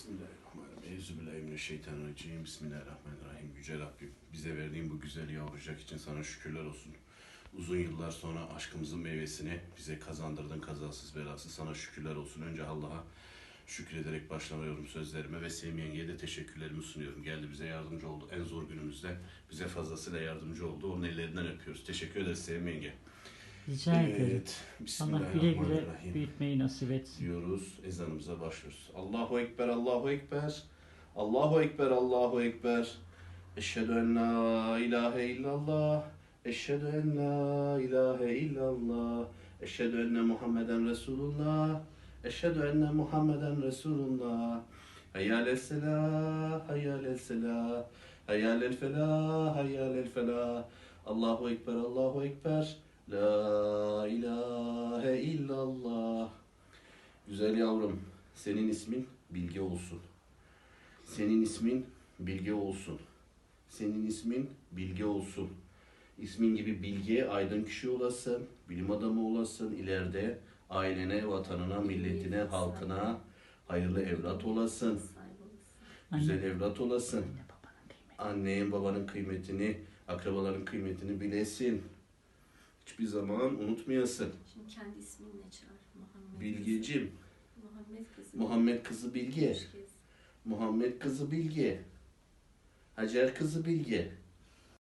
Bismillahirrahmanirrahim. Euzubillahimineşşeytanirracim. Bismillahirrahmanirrahim. Yüce Rabbim bize verdiğin bu güzel yavrucak için sana şükürler olsun. Uzun yıllar sonra aşkımızın meyvesini bize kazandırdın kazasız belasız. Sana şükürler olsun. Önce Allah'a şükrederek başlamıyorum sözlerime ve Sevim de teşekkürlerimi sunuyorum. Geldi bize yardımcı oldu. En zor günümüzde bize fazlasıyla yardımcı oldu. Onun ellerinden öpüyoruz. Teşekkür ederiz Sevim. Rica ederim. Evet. Allah güle güle büyütmeyi nasip etsin. diyoruz. Ezanımıza başlıyoruz. Allahu Ekber, Allahu Ekber. Allahu Ekber, Allahu Ekber. Eşhedü en la ilahe illallah. Eşhedü en la ilahe illallah. Eşhedü enne Muhammeden Resulullah. Eşhedü enne Muhammeden Resulullah. Hayyâl el selah, hayyâl el selah. Hayyâl el felah, hayyâl el felah. Allahu Ekber, Allahu Ekber. İllallah. Güzel yavrum, senin ismin Bilge olsun. Senin ismin Bilge olsun. Senin ismin Bilge olsun. İsmin gibi bilge, aydın kişi olasın, bilim adamı olasın, ileride ailene, vatanına, milletine, halkına hayırlı evlat olasın, güzel evlat olasın. Anne babanın kıymeti. Annen, babanın kıymetini, akrabaların kıymetini bilesin. Hiçbir zaman unutmayasın. Şimdi kendi isminle çağır. Muhammed Bilgecim. Muhammed kızı. Muhammed kızı Bilge. Muhammed kızı Bilge. Hacer kızı Bilge.